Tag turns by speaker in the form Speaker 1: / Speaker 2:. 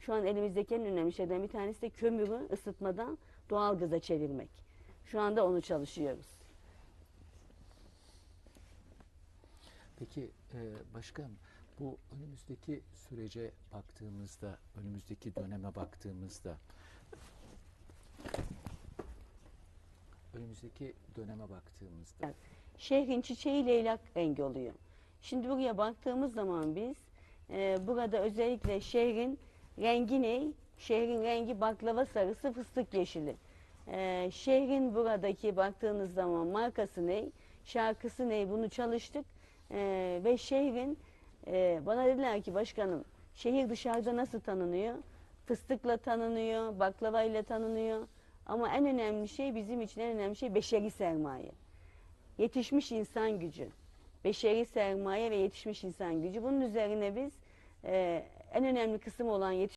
Speaker 1: Şu an elimizdeki en önemli şeyden bir tanesi de kömürü ısıtmadan doğal gaza çevirmek. Şu anda onu çalışıyoruz.
Speaker 2: Peki e, başkanım bu önümüzdeki sürece baktığımızda, önümüzdeki döneme baktığımızda önümüzdeki döneme baktığımızda
Speaker 1: Evet. Şehrin çiçeği leylak rengi oluyor. Şimdi buraya baktığımız zaman biz e, burada özellikle şehrin rengi ne? Şehrin rengi baklava sarısı fıstık yeşili. E, şehrin buradaki baktığınız zaman markası ne? Şarkısı ne? Bunu çalıştık. E, ve şehrin e, bana dediler ki başkanım şehir dışarıda nasıl tanınıyor? Fıstıkla tanınıyor, baklavayla tanınıyor. Ama en önemli şey bizim için en önemli şey beşeri sermaye yetişmiş insan gücü, beşeri sermaye ve yetişmiş insan gücü. Bunun üzerine biz e, en önemli kısım olan yetiş